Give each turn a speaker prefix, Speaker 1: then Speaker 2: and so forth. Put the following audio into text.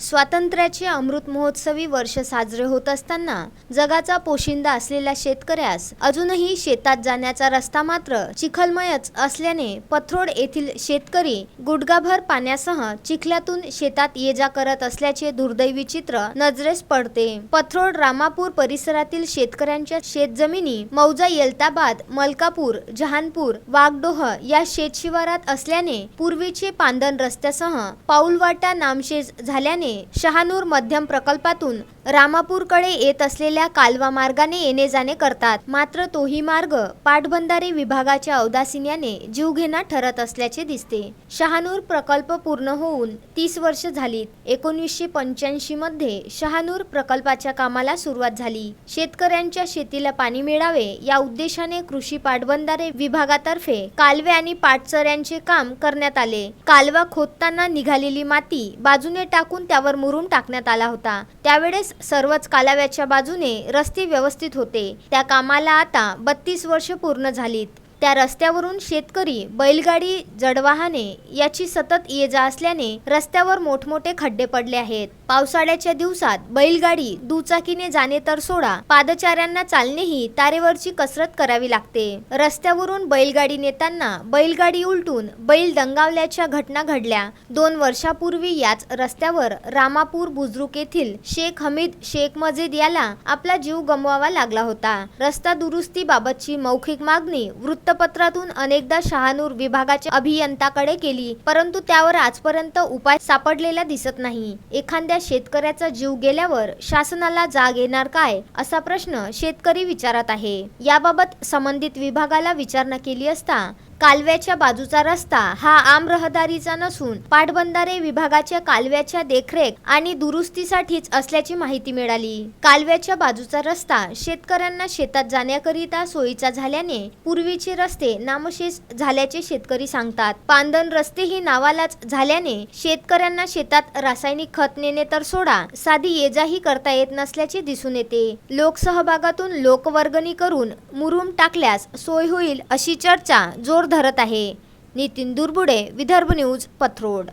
Speaker 1: स्वातंत्र्याचे अमृत महोत्सवी वर्ष साजरे होत असताना जगाचा पोशिंदा असलेल्या शेतकऱ्यास अजूनही शेतात जाण्याचा रस्ता मात्र चिखलमयच असल्याने पथरोड येथील शेतकरी गुडगाभर पाण्यासह चिखल्यातून शेतात ये जा करत असल्याचे दुर्दैवी चित्र नजरेस पडते. पथरोड रामापूर परिसरातील शेतकऱ्यांच्या शेतजमिनी मौजा येलताबाद मलकापूर जहानपूर वाघडोह या शेतशिवारात असल्याने पूर्वीचे पांदन रस्त्यासह पाऊलवाटा नामशेज झाल्याने शहानूर मध्यम प्रकल्पातून रामापूरकडे येत असलेल्या कालवा मार्गाने येणे जाणे करतात. मात्र तोही मार्ग पाटबंधारे विभागाच्या औदासिन्याने जीवघेणा ठरत असल्याचे दिसते. शहानूर प्रकल्प पूर्ण होऊन तीस वर्ष झालीत. एकोणीसशे पंच्याऐंशी मध्ये शहानूर प्रकल्पाच्या कामाला सुरुवात झाली. शेतकऱ्यांच्या शेतीला पाणी मिळावे या उद्देशाने कृषी पाटबंधारे विभागातर्फे कालवे आणि पाटचऱ्यांचे काम करण्यात आले. कालवा खोदताना निघालेली माती बाजूने टाकून त्या त्यावर मुरुम टाकण्यात आला होता. त्यावेळेस सर्वच कालाव्याच्या बाजूने रस्ते व्यवस्थित होते. त्या कामाला आता बत्तीस वर्ष पूर्ण झालीत. त्या रस्त्यावरून शेतकरी बैलगाडी जडवाहने याची सतत ये जा असल्याने रस्त्यावर मोठमोठे खड्डे पडले आहेत. पावसाळ्याच्या दिवसात बैलगाडी दुचाकीने जाणे तर सोडा. पादचाऱ्यांना चालणेही तारेवरची कसरत करावी लागते. रस्त्यावरून बैलगाडी नेताना बैलगाडी उलटून बैल दंगावल्याच्या घटना घडल्या. दोन वर्षापूर्वी याच रस्त्यावर रामापूर बुजरुक येथील शेख हमीद शेख मजिद याला आपला जीव गमवावा लागला होता. रस्ता दुरुस्तीबाबतची मौखिक मागणी वृत्तपत्रातून अनेकदा शहानूर विभागाच्या अभियंताकडे केली परंतु त्यावर आजपर्यंत उपाय सापडलेला दिसत नाही. एखाद्या शेतकऱ्याचा जीव गेल्यावर शासनाला जाग येणार काय असा प्रश्न शेतकरी विचारत आहे. याबाबत संबंधित विभागाला विचारणा केली असता कालव्याच्या बाजूचा रस्ता हा आम रहदारीचा नसून पाटबंधारे विभागाच्या कालव्याच्या देखरेख आणि दुरुस्तीसाठीच असल्याची माहिती मिळाली. कालव्याच्या बाजूचा रस्ता शेतकऱ्यांना शेतात जाण्याकरिता सोयीचा झाल्याने पूर्वीचे रस्ते नामशेष झाल्याचे शेतकरी सांगतात. पांदन रस्तेही नावालाच झाल्याने शेतकऱ्यांना शेतात रासायनिक खत नेणे तर सोडा साधी येजाही करता येत नसल्याचे दिसून येते. लोकसहभागातून लोकवर्गणी करून मुरुम टाकल्यास सोय होईल अशी चर्चा जोर धरत आहे. नितीन दुर्बुडे विदर्भ न्यूज पथरोड.